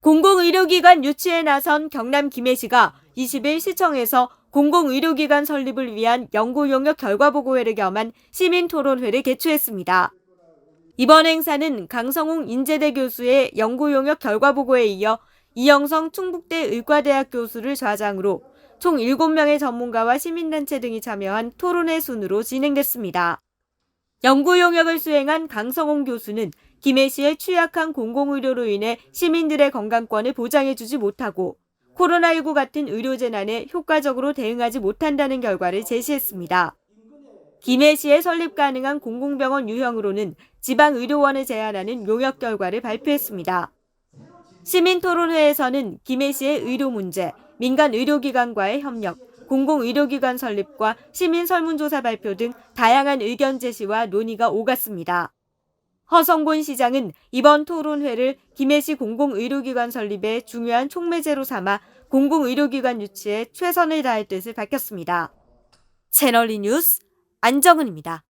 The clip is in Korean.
공공의료기관 유치에 나선 경남 김해시가 20일 시청에서 공공의료기관 설립을 위한 연구 용역 결과 보고회를 겸한 시민 토론회를 개최했습니다. 이번 행사는 강성웅 인제대 교수의 연구 용역 결과 보고에 이어 이영성 충북대 의과대학 교수를 좌장으로 총 7명의 전문가와 시민단체 등이 참여한 토론회 순으로 진행됐습니다. 연구 용역을 수행한 강성홍 교수는 김해시의 취약한 공공의료로 인해 시민들의 건강권을 보장해주지 못하고 코로나19 같은 의료 재난에 효과적으로 대응하지 못한다는 결과를 제시했습니다. 김해 시에 설립 가능한 공공병원 유형으로는 지방의료원을 제한하는 용역 결과를 발표했습니다. 시민토론회에서는 김해 시의 의료 문제, 민간 의료기관과의 협력, 공공의료기관 설립과 시민 설문조사 발표 등 다양한 의견 제시와 논의가 오갔습니다. 허성곤 시장은 이번 토론회를 김해시 공공의료기관 설립의 중요한 촉매제로 삼아 공공의료기관 유치에 최선을 다할 뜻을 밝혔습니다. 채널리 뉴스 안정은입니다.